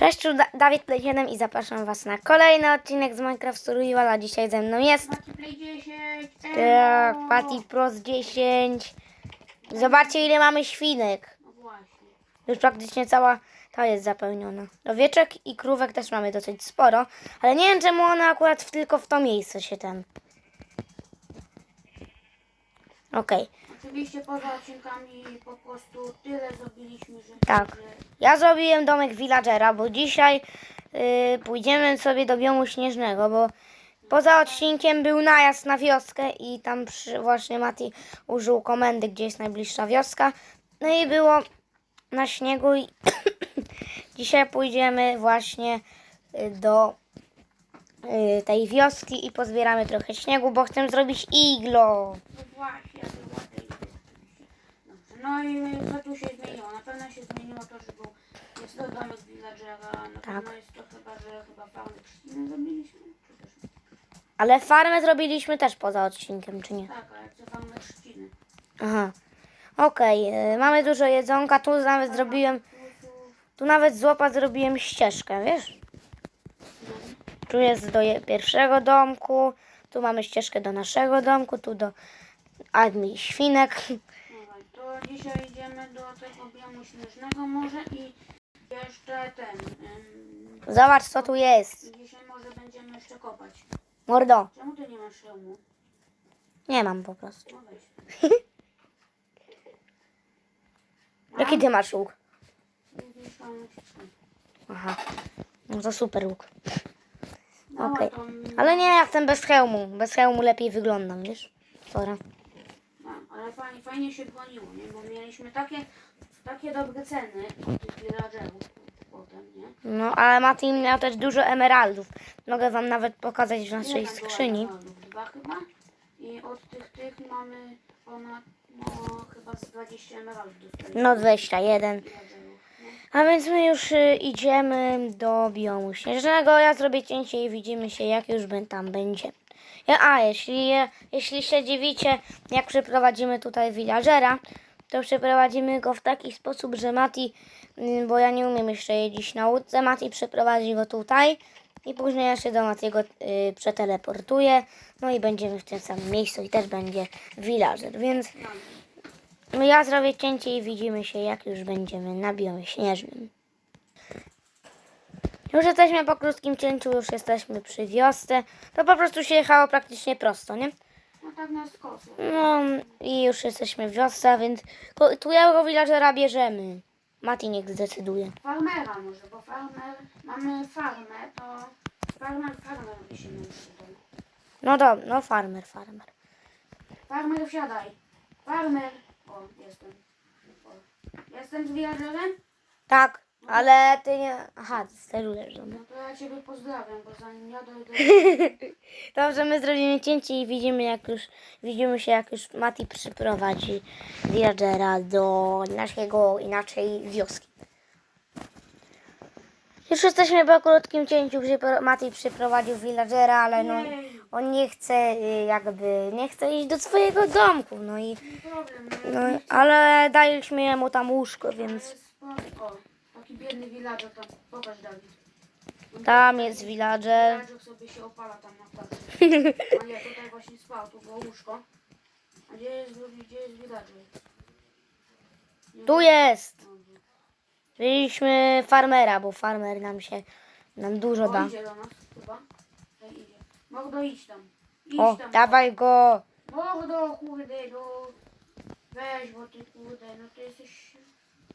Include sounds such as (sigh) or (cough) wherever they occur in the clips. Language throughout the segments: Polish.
Cześć, tu Da- Dawid Play 7 i zapraszam Was na kolejny odcinek z Minecraft Survival, a dzisiaj ze mną jest Mati Play 10. tak. Patty Pros 10. Zobaczcie ile mamy świnek. No właśnie. Już praktycznie cała ta jest zapełniona. Owieczek i krówek też mamy dosyć sporo, ale nie wiem czemu one akurat tylko w to miejsce się ten. Okej, Oczywiście poza odcinkami po prostu tyle zrobiliśmy, że... Tak. ja zrobiłem domek villagera, bo dzisiaj y, pójdziemy sobie do biomu śnieżnego, bo poza odcinkiem był najazd na wioskę i tam przy, właśnie Mati użył komendy, gdzie jest najbliższa wioska. No i było na śniegu i (coughs) dzisiaj pójdziemy właśnie y, do y, tej wioski i pozbieramy trochę śniegu, bo chcę zrobić iglo. No właśnie, ja to ładnie idę oczywiście. Dobrze, no i co tu się zmieniło? Na pewno się zmieniło to, że był, jest to domek villagera, na Tak. pewno jest to chyba, że chyba farmy trzciny zrobiliśmy, czy też nie? Ale farmę zrobiliśmy też poza odcinkiem, czy nie? Tak, a jak to farmy trzciny? Aha. Okej, y, mamy dużo jedzonka. Tu nawet zrobiłem, tu nawet z łopat zrobiłem ścieżkę, wiesz? Tu jest do je- pierwszego domku, tu mamy ścieżkę do naszego domku, tu do Admi Świnek. To dzisiaj idziemy do tego biomu śnieżnego może i jeszcze ten... ym, Zobacz co tu jest. Dzisiaj może będziemy jeszcze kopać. Mordo, Czemu ty nie masz hełmu? nie mam po prostu. No weź. (laughs) Jaki ty masz łuk? Widzisz, naciskam. Aha, no to super łuk. Okej. to, Ale nie, ja chcę bez hełmu. Bez hełmu lepiej wyglądam, wiesz? Dobra. Ale fajnie, fajnie się broniło, nie? Bo mieliśmy takie, takie dobre ceny tych villagerów potem, nie? No, ale Mati miał też dużo emeraldów. Mogę wam nawet pokazać w Ile naszej tam było skrzyni. emeraldów? Dwa chyba? I od tych, tych mamy ponad, no chyba z 20 emeraldów dostaliśmy. No 21. villagerów, nie? A więc my już y, idziemy do biomu śnieżnego. Ja zrobię cięcie i widzimy się jak już bę- tam będzie. Ja, a, jeśli, jeśli się dziwicie, jak przeprowadzimy tutaj villagera, to przeprowadzimy go w taki sposób, że Mati, y, bo ja nie umiem jeszcze jeździć na łódce, Mati przeprowadzi go tutaj i później ja się do Matiego y, przeteleportuję. No i będziemy w tym samym miejscu i też będzie villager, więc no ja zrobię cięcie i widzimy się, jak już będziemy na biomie śnieżnym. Już jesteśmy po krótkim cięciu, już jesteśmy przy wiosce. To po prostu się jechało praktycznie prosto, nie? No tak na skosę. No i już jesteśmy w wiosce, więc tu jego villagera bierzemy. Mati niech zdecyduje. Farmera może, bo farmer, mamy farmę, to farmer, farmer przydał. No dobra, no farmer, farmer. Farmer wsiadaj. Farmer. O, jestem. O. Jestem z villagerem? Tak, ale ty nie... Aha, ty sterujesz do mnie. No to ja Ciebie pozdrawiam, bo zanim ja dojdę... (laughs) Dobrze, my zrobimy cięcie i widzimy jak już widzimy się jak już Mati przyprowadzi villagera do naszego inaczej wioski. Już jesteśmy po krótkim cięciu, gdzie Mati przyprowadził villagera, ale no on nie chce y, jakby nie chce iść do swojego domku, no i Problem, no, ale daliśmy mu tam łóżko, więc taki biedny villager tam. Pokaż Dawid. tam jest villager. Villager sobie się opala tam na. A nie, tutaj właśnie spał, tu było łóżko. A gdzie jest, gdzie jest villager? Nie Tu jest! Wzięliśmy farmera, bo farmer nam się nam dużo da. Idzie do nas chyba. Idzie. Mordo, idź tam. Idź O, tam. dawaj go! Mordo, kurde, no. Weź, bo ty kurde, no ty jesteś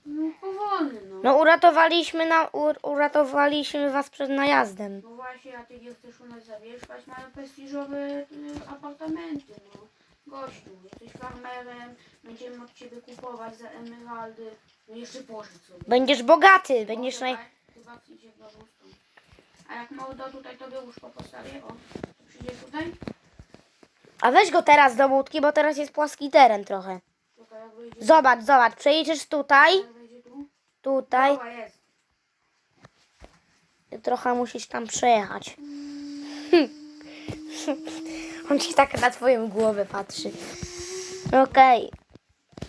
no, powolny, no. No uratowaliśmy na, ur, uratowaliśmy was przed najazdem. No właśnie, a ty nie chcesz u nas zamieszkać, mają prestiżowe y, apartamenty, no. Gościu, jesteś farmerem, będziemy od ciebie kupować za emeraldy. No jeszcze pożycz sobie. Będziesz bogaty, będziesz naj... a, Chyba idzie w dobrą stronę. A jak mordo tutaj tobie łóżko postawię, o, to przyjdzie tutaj? A weź go teraz do łódki, bo teraz jest płaski teren trochę. Czekaj, jak wyjdzie, Zobacz, zobacz, przejdziesz tutaj? Tutaj. Trochę musisz tam przejechać. (laughs) On ci tak na twoją głowę patrzy. Okej.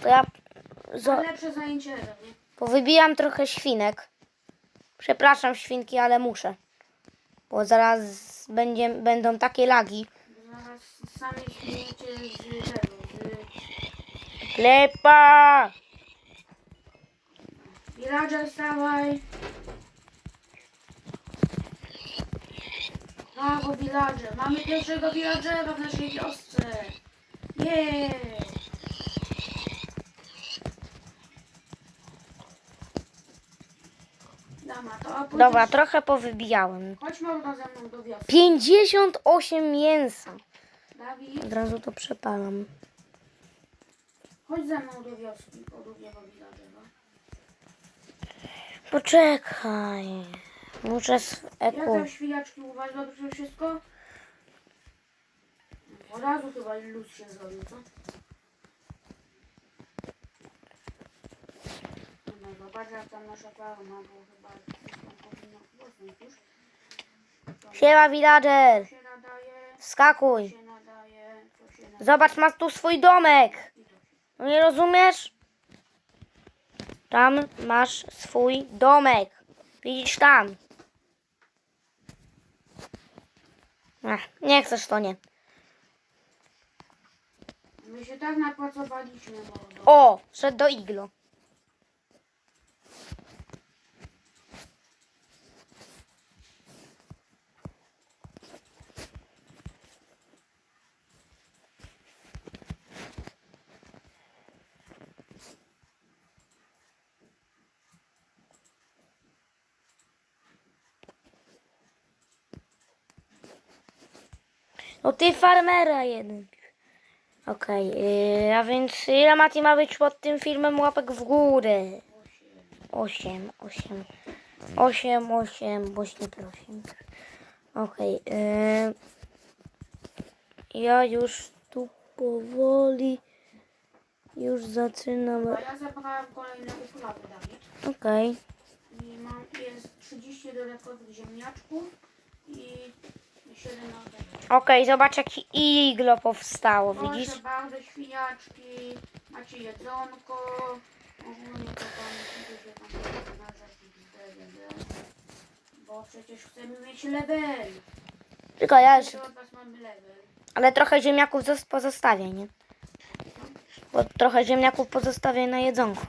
To ja zo- Najlepsze zajęcie powybijam trochę świnek. Przepraszam świnki, ale muszę. Bo zaraz będzie, będą takie lagi. Zaraz sami z... Klepa! Villager, stawaj! Brawo, villager! Mamy pierwszego villagera w naszej wiosce! A pójdziesz... Dobra, trochę powybijałem. Chodź Mordo ze mną do wioski. 58 mięsa. Dawid, Od razu to przepalam. chodź ze mną do wioski po drugiego villagera. Poczekaj. Muszę z Jak eku. tam świniaczki u was dobrze wszystko? Od razu chyba luz się zrobił, co? No zobacz jak tam nasza farma, bo chyba wszystko powinno rosnąć już. To Siema villager. się nadaje, Skakuj. się nadaje, to się nadaje. Zobacz, masz tu swój domek. I to się. No nie rozumiesz? Tam masz swój domek. Widzisz tam. Ech, nie chcesz to nie. My się tak napracowaliśmy. O, szedł do iglo. No ty farmera jeden. Okej, yy, a więc ile Mati ma być pod tym filmem łapek w górę? 8, 8, 8, 8, właśnie prosimy. Okej, yy, ja już tu powoli już zaczynam. A ja zabrałem kolejne uprawy, Dawid. Okej, I mam, jest 30 dodatkowych ziemniaczków i 7 na okej, zobacz jaki iglo powstało, widzisz? Proszę bardzo, świniaczki, macie jedzonko. Ogólnie to tam się tam Bo przecież chcemy mieć level. Tylko ja już, ale trochę ziemniaków zos- pozostawię, nie? Bo trochę ziemniaków pozostawię na jedzonku.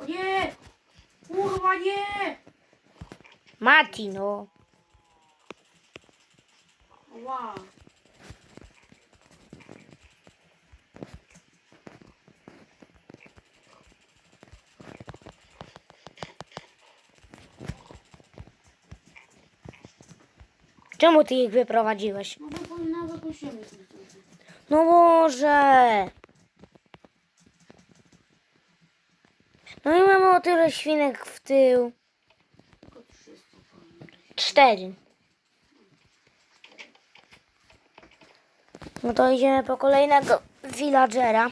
O nie! Kurwa nie! Mati, no. Wow. Czemu ty ich wyprowadziłeś? No bo powinna. No może. No i mamy o tyle świnek w tył. Tylko 300 powinno. Cztery. No to idziemy po kolejnego villagera.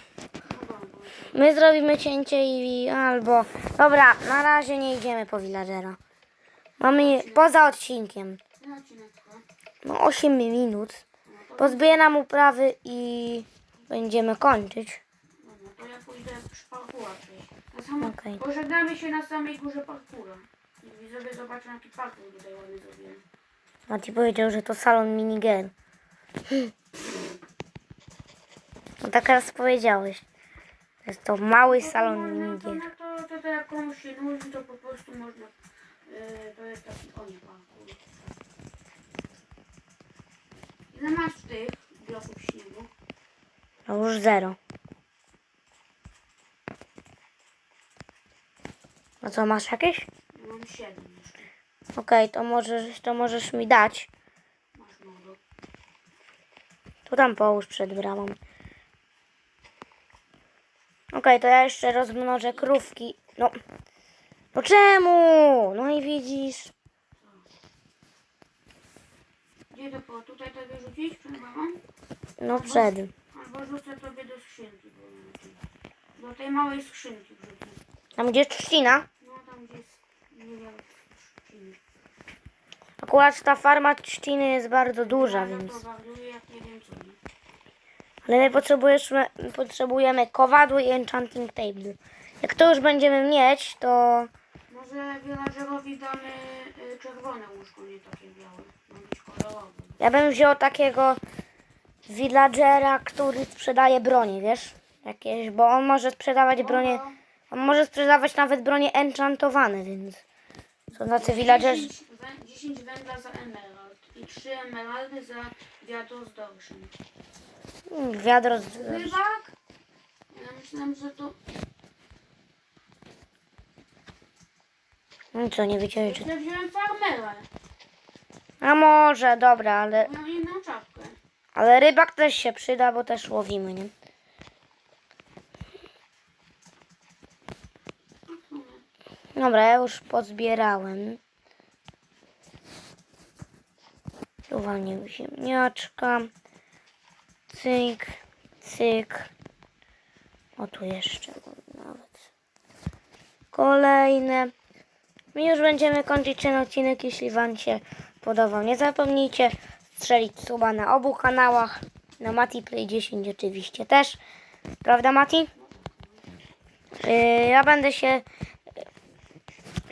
My zrobimy cięcie i albo... Dobra, na razie nie idziemy po villagera. Mamy poza odcinkiem. No 8 minut. To, Pozbieram uprawy i będziemy kończyć. no, to ja pójdę przy parkura Okej. Pożegnamy się na samej górze parkura. I widzowie zobaczą jaki parkur tutaj ładny zrobiłem. Mati powiedział, że to salon minigier. No tak raz powiedziałeś. Jest to mały salon No to, minigier. no to, to, to jak komuś się nudzi, to po prostu można... Yy, to jest taki, o nie. Ile masz tych bloków śniegu? No już zero. A co, masz jakieś? Ja mam 7 jeszcze. Okej, to, możesz, to możesz mi dać. Masz mordo. Tu tam połóż przed bramą. Okej, to ja jeszcze rozmnożę krówki. No. No czemu? No i widzisz. Gdzie to po? Tutaj to wyrzucić przed mamą? No przed. Albo rzucę tobie do skrzynki. Bo do tej małej skrzynki wrzucę. Tam gdzie trzcina. No tam gdzie jest... Nie wiem. Akurat ta farma trzciny jest bardzo duża, więc. Ale my potrzebujemy, potrzebujemy kowadło i enchanting table. Jak to już będziemy mieć, to Może villagerowi damy czerwone łóżko, nie takie białe. Ma być kolorowe. Ja bym wziął takiego villagera, który sprzedaje broni, wiesz? Jakieś, bo on może sprzedawać bronie. On może sprzedawać nawet bronie enchantowane, więc. Są tacy villagerzy. 10, wę- 10 węgla za emerald i 3 emeraldy za wiadro z dorszem. Mm, Wiadro z. Rybak? Ja myślałem, że to... No co, nie wiedziałeś, czy. Ja wziąłem farmerę. A może, dobra, ale. Miał inną czapkę. Ale rybak też się przyda, bo też łowimy, nie? Dobra, ja już pozbierałem. Uwalnię ziemniaczka. Cyk, cyk. O, tu jeszcze nawet. Kolejne. My już będziemy kończyć ten odcinek, jeśli Wam się podobał. Nie zapomnijcie strzelić suba na obu kanałach. Na Mati Play 10 oczywiście też. Prawda Mati? Yy, ja będę się...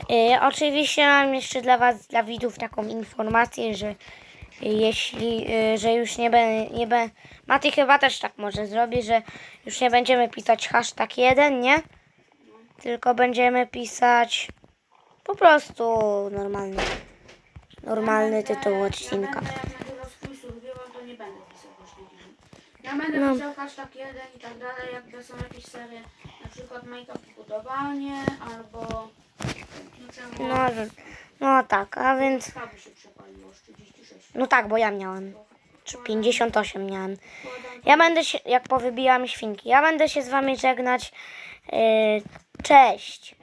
Yy, oczywiście mam jeszcze dla Was, dla widzów taką informację, że jeśli, yy, że już nie będę, nie be, Mati chyba też tak może zrobi, że już nie będziemy pisać hashtag 1, nie? Tylko będziemy pisać po prostu normalny, normalny tytuł odcinka. Ja będę, to będę jeden. Będę No. pisał hashtag jeden i tak dalej, jak są jakieś serie, na przykład Minecraft budowanie, albo. No, no tak, a więc, Skaby się przepaliło, z 36. no tak, bo ja miałem, czy 58 miałem. Ja będę się, jak powybijam świnki, ja będę się z wami żegnać. Yy, cześć.